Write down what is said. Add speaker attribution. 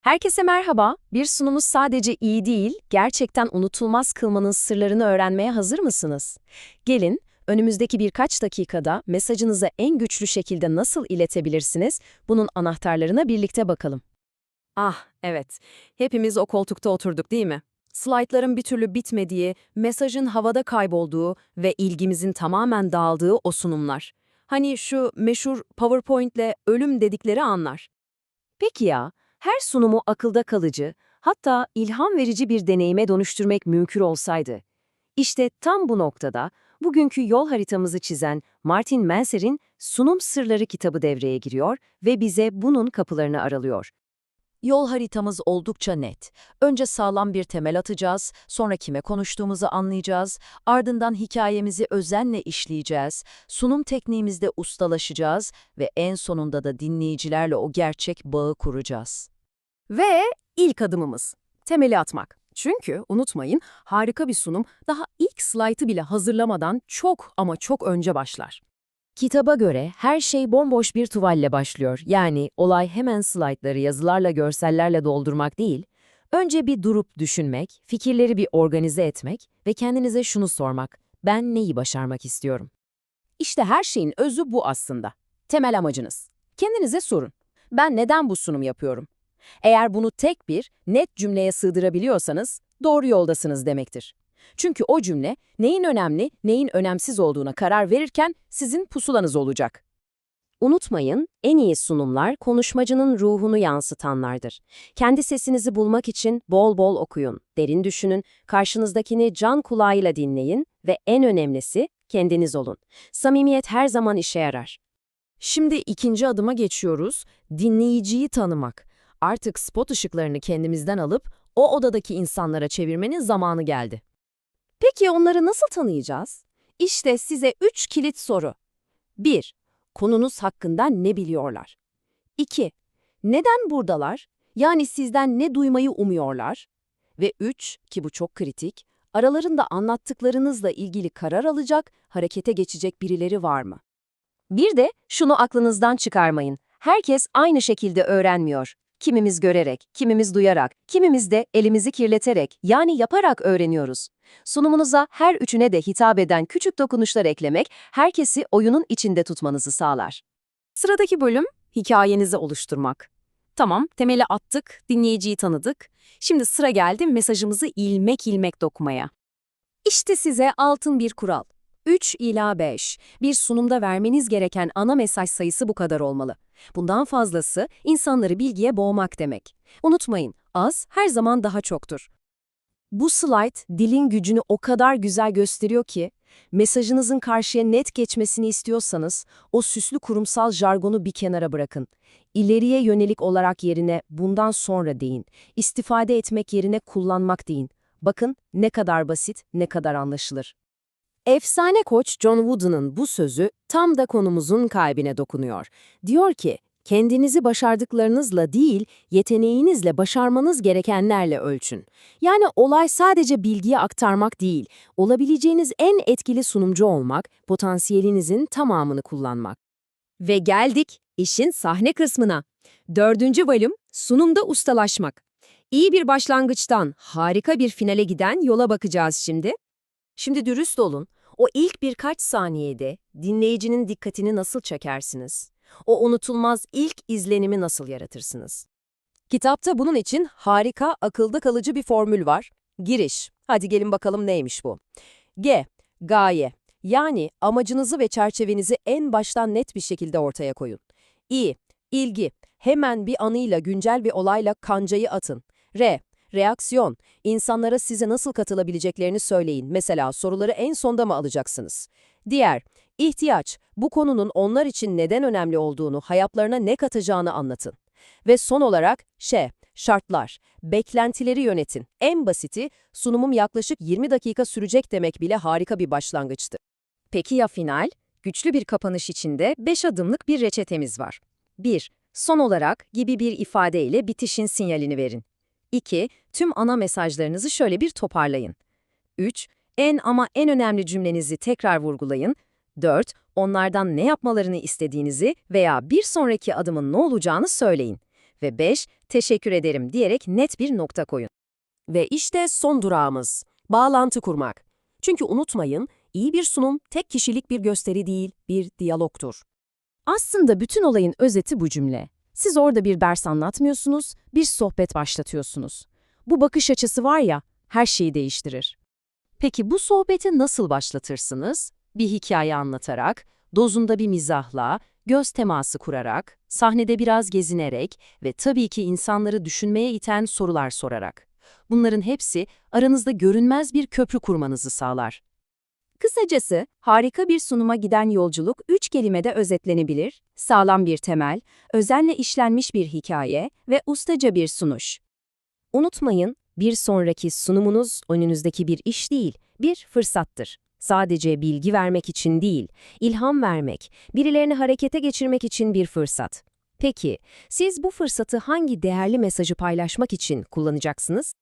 Speaker 1: Herkese merhaba. Bir sunumu sadece iyi değil, gerçekten unutulmaz kılmanın sırlarını öğrenmeye hazır mısınız? Gelin, önümüzdeki birkaç dakikada mesajınızı en güçlü şekilde nasıl iletebilirsiniz, bunun anahtarlarına birlikte bakalım.
Speaker 2: Ah, evet. Hepimiz o koltukta oturduk değil mi? Slaytların bir türlü bitmediği, mesajın havada kaybolduğu ve ilgimizin tamamen dağıldığı o sunumlar. Hani şu meşhur PowerPoint'le ölüm dedikleri anlar.
Speaker 1: Peki ya, her sunumu akılda kalıcı, hatta ilham verici bir deneyime dönüştürmek mümkün olsaydı? İşte tam bu noktada, bugünkü yol haritamızı çizen Martin Manser'in Sunum Sırları kitabı devreye giriyor ve bize bunun kapılarını aralıyor. Yol haritamız oldukça net. Önce sağlam bir temel atacağız, sonra kime konuştuğumuzu anlayacağız, ardından hikayemizi özenle işleyeceğiz, sunum tekniğimizde ustalaşacağız ve en sonunda da dinleyicilerle o gerçek bağı kuracağız.
Speaker 2: Ve ilk adımımız, temeli atmak. Çünkü unutmayın, harika bir sunum daha ilk slaytı bile hazırlamadan çok ama çok önce başlar.
Speaker 1: Kitaba göre her şey bomboş bir tuvalle başlıyor. Yani olay hemen slaytları yazılarla, görsellerle doldurmak değil. Önce bir durup düşünmek, fikirleri bir organize etmek ve kendinize şunu sormak. Ben neyi başarmak istiyorum?
Speaker 2: İşte her şeyin özü bu aslında. Temel amacınız. Kendinize sorun. Ben neden bu sunum yapıyorum? Eğer bunu tek bir, net cümleye sığdırabiliyorsanız doğru yoldasınız demektir. Çünkü o cümle neyin önemli, neyin önemsiz olduğuna karar verirken sizin pusulanız olacak.
Speaker 1: Unutmayın, en iyi sunumlar konuşmacının ruhunu yansıtanlardır. Kendi sesinizi bulmak için bol bol okuyun, derin düşünün, karşınızdakini can kulağıyla dinleyin ve en önemlisi kendiniz olun. Samimiyet her zaman işe yarar.
Speaker 2: Şimdi ikinci adıma geçiyoruz. Dinleyiciyi tanımak. Artık spot ışıklarını kendimizden alıp o odadaki insanlara çevirmenin zamanı geldi. Peki onları nasıl tanıyacağız? İşte size üç kilit soru. 1. Konunuz hakkında ne biliyorlar? 2. Neden buradalar? Yani sizden ne duymayı umuyorlar? Ve 3. Ki bu çok kritik, aralarında anlattıklarınızla ilgili karar alacak, harekete geçecek birileri var mı?
Speaker 1: Bir de şunu aklınızdan çıkarmayın. Herkes aynı şekilde öğrenmiyor. Kimimiz görerek, kimimiz duyarak, kimimiz de elimizi kirleterek, yani yaparak öğreniyoruz. Sunumunuza her üçüne de hitap eden küçük dokunuşlar eklemek, herkesi oyunun içinde tutmanızı sağlar.
Speaker 2: Sıradaki bölüm, hikayenizi oluşturmak. Tamam, temeli attık, dinleyiciyi tanıdık. Şimdi sıra geldi mesajımızı ilmek ilmek dokumaya. İşte size altın bir kural. 3 ila 5. Bir sunumda vermeniz gereken ana mesaj sayısı bu kadar olmalı. Bundan fazlası insanları bilgiye boğmak demek. Unutmayın, az her zaman daha çoktur. Bu slide dilin gücünü o kadar güzel gösteriyor ki, mesajınızın karşıya net geçmesini istiyorsanız o süslü kurumsal jargonu bir kenara bırakın. İleriye yönelik olarak yerine bundan sonra deyin. İstifade etmek yerine kullanmak deyin. Bakın ne kadar basit, ne kadar anlaşılır. Efsane koç John Wooden'ın bu sözü tam da konumuzun kalbine dokunuyor. Diyor ki, kendinizi başardıklarınızla değil, yeteneğinizle başarmanız gerekenlerle ölçün. Yani olay sadece bilgiyi aktarmak değil, olabileceğiniz en etkili sunumcu olmak, potansiyelinizin tamamını kullanmak. Ve geldik işin sahne kısmına. Dördüncü bölüm, sunumda ustalaşmak. İyi bir başlangıçtan harika bir finale giden yola bakacağız şimdi. Şimdi dürüst olun, o ilk birkaç saniyede dinleyicinin dikkatini nasıl çekersiniz? O unutulmaz ilk izlenimi nasıl yaratırsınız? Kitapta bunun için harika, akılda kalıcı bir formül var. Giriş. Hadi gelin bakalım neymiş bu? G. Gaye. Yani amacınızı ve çerçevenizi en baştan net bir şekilde ortaya koyun. İ. İlgi. Hemen bir anıyla, güncel bir olayla kancayı atın. R. Reaksiyon. İnsanlara size nasıl katılabileceklerini söyleyin. Mesela soruları en sonda mı alacaksınız? Diğer, ihtiyaç. Bu konunun onlar için neden önemli olduğunu, hayatlarına ne katacağını anlatın. Ve son olarak şey, şartlar. Beklentileri yönetin. En basiti, sunumum yaklaşık 20 dakika sürecek demek bile harika bir başlangıçtı. Peki ya final? Güçlü bir kapanış içinde 5 adımlık bir reçetemiz var. 1. Son olarak gibi bir ifadeyle bitişin sinyalini verin. 2. Tüm ana mesajlarınızı şöyle bir toparlayın. 3. En ama en önemli cümlenizi tekrar vurgulayın. 4. Onlardan ne yapmalarını istediğinizi veya bir sonraki adımın ne olacağını söyleyin.
Speaker 1: Ve 5. Teşekkür ederim diyerek net bir nokta koyun.
Speaker 3: Ve işte son durağımız, bağlantı kurmak. Çünkü unutmayın, iyi bir sunum tek kişilik bir gösteri değil, bir diyalogtur.
Speaker 2: Aslında bütün olayın özeti bu cümle. Siz orada bir ders anlatmıyorsunuz, bir sohbet başlatıyorsunuz. Bu bakış açısı var ya, her şeyi değiştirir.
Speaker 1: Peki bu sohbeti nasıl başlatırsınız? Bir hikaye anlatarak, dozunda bir mizahla, göz teması kurarak, sahnede biraz gezinerek ve tabii ki insanları düşünmeye iten sorular sorarak. Bunların hepsi aranızda görünmez bir köprü kurmanızı sağlar.
Speaker 2: Kısacası, harika bir sunuma giden yolculuk üç kelimede özetlenebilir, sağlam bir temel, özenle işlenmiş bir hikaye ve ustaca bir sunuş.
Speaker 3: Unutmayın, bir sonraki sunumunuz önünüzdeki bir iş değil, bir fırsattır. Sadece bilgi vermek için değil, ilham vermek, birilerini harekete geçirmek için bir fırsat. Peki, siz bu fırsatı hangi değerli mesajı paylaşmak için kullanacaksınız?